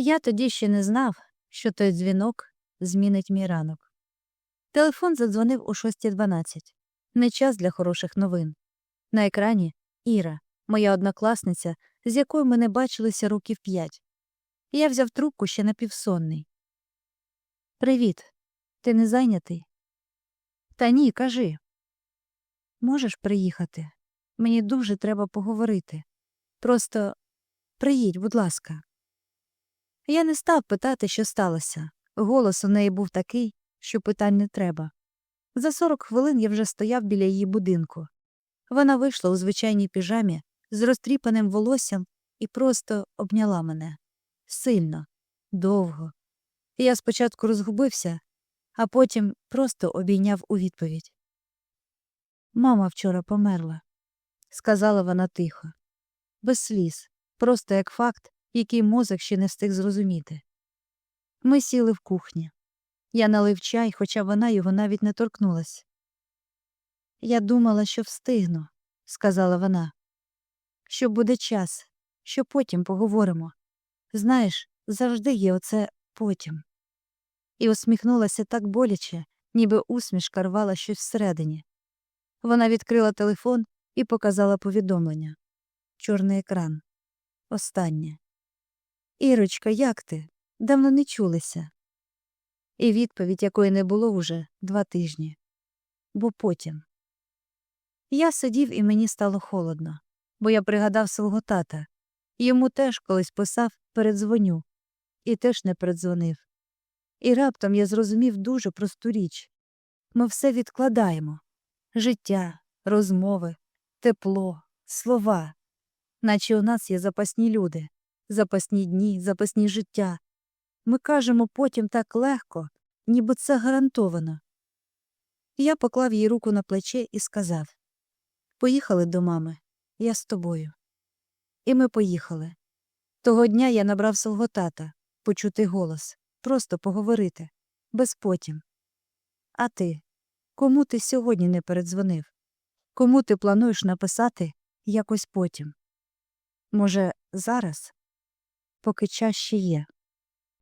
Я тоді ще не знав, що той дзвінок змінить мій ранок. Телефон задзвонив о 6.12. Не час для хороших новин. На екрані Іра, моя однокласниця, з якою ми не бачилися років п'ять. Я взяв трубку ще напівсонний. Привіт. Ти не зайнятий? Та ні, кажи. Можеш приїхати? Мені дуже треба поговорити. Просто приїдь, будь ласка. Я не став питати, що сталося. Голос у неї був такий, що питань не треба. За 40 хвилин я вже стояв біля її будинку. Вона вийшла у звичайній піжамі з розтріпаним волоссям і просто обняла мене. Сильно, довго. Я спочатку розгубився, а потім просто обійняв у відповідь. Мама вчора померла, сказала вона тихо, без сліз, просто як факт, який мозок ще не встиг зрозуміти. Ми сіли в кухні. Я налив чай, хоча вона його навіть не торкнулась. Я думала, що встигну, сказала вона. Що буде час, що потім поговоримо. Знаєш, завжди є оце потім. І усміхнулася так боляче, ніби усмішка рвала щось всередині. Вона відкрила телефон і показала повідомлення. Чорний екран. Останнє. Ірочка, як ти? Давно не чулися. І відповідь, якої не було уже два тижні. Бо потім. Я сидів і мені стало холодно, бо я пригадав свого тата. Йому теж колись писав передзвоню, і теж не передзвонив. І раптом я зрозумів дуже просту річ ми все відкладаємо життя, розмови, тепло, слова, наче у нас є запасні люди, запасні дні, запасні життя. Ми кажемо потім так легко, ніби це гарантовано. Я поклав їй руку на плече і сказав Поїхали до мами, я з тобою. І ми поїхали. Того дня я набрав свого тата, почути голос, просто поговорити, без потім. А ти? Кому ти сьогодні не передзвонив? Кому ти плануєш написати якось потім? Може, зараз? Поки час ще є.